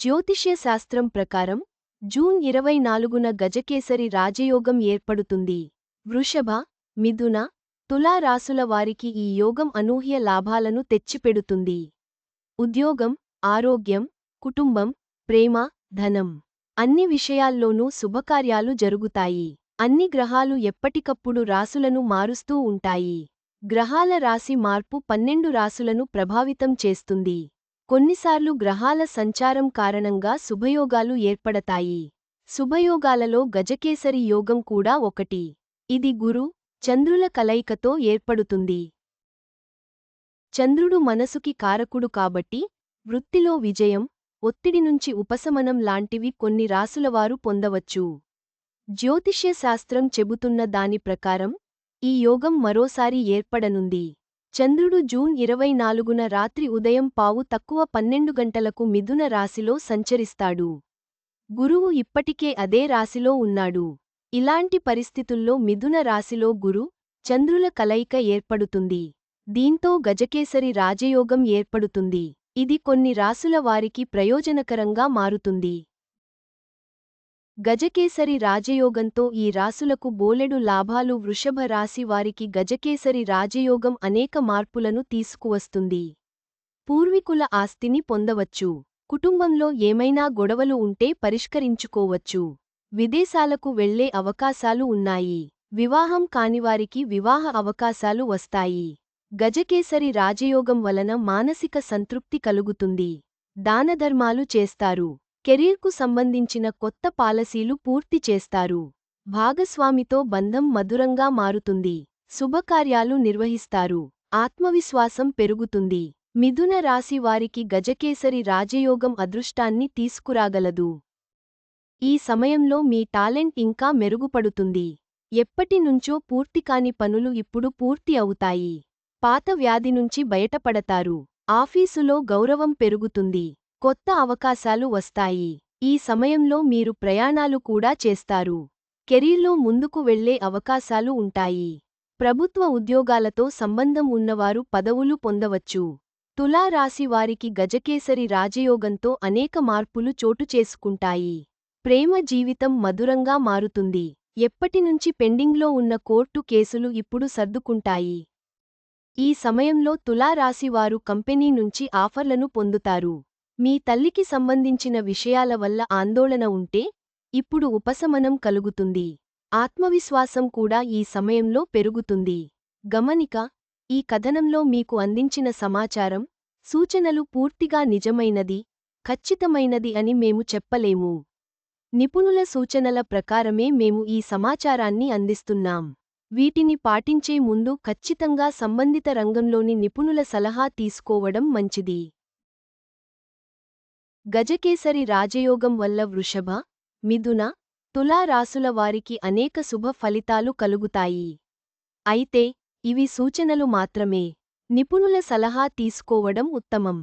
జ్యోతిష్య శాస్త్రం ప్రకారం జూన్ ఇరవై నాలుగున గజకేసరి రాజయోగం ఏర్పడుతుంది. వృషభ మిథున తులా రాసుల వారికి ఈ యోగం అనూహ్య లాభాలను తెచ్చిపెడుతుంది. ఉద్యోగం ఆరోగ్యం కుటుంబం ప్రేమ ధనం అన్ని విషయాల్లోనూ శుభకార్యాలు జరుగుతాయి. అన్ని గ్రహాలు ఎప్పటికప్పుడు రాసులను మారుస్తూ ఉంటాయి. గ్రహాల రాశి మార్పు పన్నెండు రాసులను ప్రభావితం చేస్తుంది. కొన్నిసార్లు గ్రహాల సంచారం కారణంగా శుభయోగాలు ఏర్పడతాయి. శుభయోగాలలో గజకేసరి యోగం కూడా ఒకటి. ఇది గురు చంద్రుల కలయికతో ఏర్పడుతుంది. చంద్రుడు మనసుకి కారకుడు కాబట్టి వృత్తిలో విజయం ఒత్తిడి నుంచి ఉపశమనం లాంటివి కొన్ని రాసులవారు పొందవచ్చు. జ్యోతిష్య శాస్త్రం చెబుతున్న దాని ప్రకారం ఈ యోగం మరోసారి ఏర్పడనుంది. చంద్రుడు జూన్ ఇరవై నాలుగున రాత్రి ఉదయం పావు తక్కువ పన్నెండు గంటలకు మిథున రాశిలో సంచరిస్తాడు. గురువు ఇప్పటికే అదే రాశిలో ఉన్నాడు. ఇలాంటి పరిస్థితుల్లో మిథున రాశిలో గురు చంద్రుల కలయిక ఏర్పడుతుంది. దీంతో గజకేసరి రాజయోగం ఏర్పడుతుంది. ఇది కొన్ని రాసుల వారికి ప్రయోజనకరంగా మారుతుంది. గజకేసరి రాజయోగంతో ఈ రాసులకు బోలెడు లాభాలు వృషభ రాశి వారికి గజకేసరి రాజయోగం అనేక మార్పులను తీసుకువస్తుంది. పూర్వీకుల ఆస్తిని పొందవచ్చు. కుటుంబంలో ఏమైనా గొడవలు ఉంటే పరిష్కరించుకోవచ్చు. విదేశాలకు వెళ్ళే అవకాశాలు ఉన్నాయి. వివాహం కానివారికి వివాహ అవకాశాలు వస్తాయి. గజకేసరి రాజయోగం వలన మానసిక సంతృప్తి కలుగుతుంది. దానధర్మాలు చేస్తారు. కెరీర్కు సంబంధించిన కొత్త పాలసీలు పూర్తి చేస్తారు. భాగస్వామితో బంధం మధురంగా మారుతుంది. శుభకార్యాలు నిర్వహిస్తారు. ఆత్మవిశ్వాసం పెరుగుతుంది. మిథున రాశి వారికి గజకేసరి రాజయోగం అదృష్టాన్ని తీసుకురాగలదు. ఈ సమయంలో మీ టాలెంట్ ఇంకా మెరుగుపడుతుంది. ఎప్పటినుంచో పూర్తికాని పనులు ఇప్పుడు పూర్తి అవుతాయి. పాత వ్యాధి నుంచి బయటపడతారు. ఆఫీసులో గౌరవం పెరుగుతుంది. కొత్త అవకాశాలు వస్తాయి. ఈ సమయంలో మీరు ప్రయాణాలు కూడా చేస్తారు. కెరీర్లో ముందుకు వెళ్ళే అవకాశాలు ఉంటాయి. ప్రభుత్వ ఉద్యోగాలతో సంబంధం ఉన్నవారు పదవులు పొందవచ్చు. తులారాశి వారికి గజకేసరి రాజయోగంతో అనేక మార్పులు చోటు చేసుకుంటాయి. ప్రేమ జీవితం మధురంగా మారుతుంది. ఎప్పటినుంచి పెండింగ్లో ఉన్న కోర్టు కేసులు ఇప్పుడు సర్దుకుంటాయి. ఈ సమయంలో తులారాశివారు కంపెనీ నుంచి ఆఫర్లను పొందుతారు. మీ తల్లికి సంబంధించిన విషయాల వల్ల ఆందోళన ఉంటే ఇప్పుడు ఉపశమనం కలుగుతుంది. ఆత్మవిశ్వాసం కూడా ఈ సమయంలో పెరుగుతుంది. గమనిక ఈ కథనంలో మీకు అందించిన సమాచారం సూచనలు పూర్తిగా నిజమైనది ఖచ్చితమైనది అని మేము చెప్పలేము. నిపుణుల సూచనల ప్రకారమే మేము ఈ సమాచారాన్ని అందిస్తున్నాం. వీటిని పాటించే ముందు ఖచ్చితంగా సంబంధిత రంగంలోని నిపుణుల సలహా తీసుకోవడం మంచిది. గజకేసరి రాజయోగం వల్ల వృషభ మిథున తులా రాసుల వారికి అనేక శుభ ఫలితాలు కలుగుతాయి. అయితే ఇవి సూచనలు మాత్రమే. నిపుణుల సలహా తీసుకోవడం ఉత్తమం.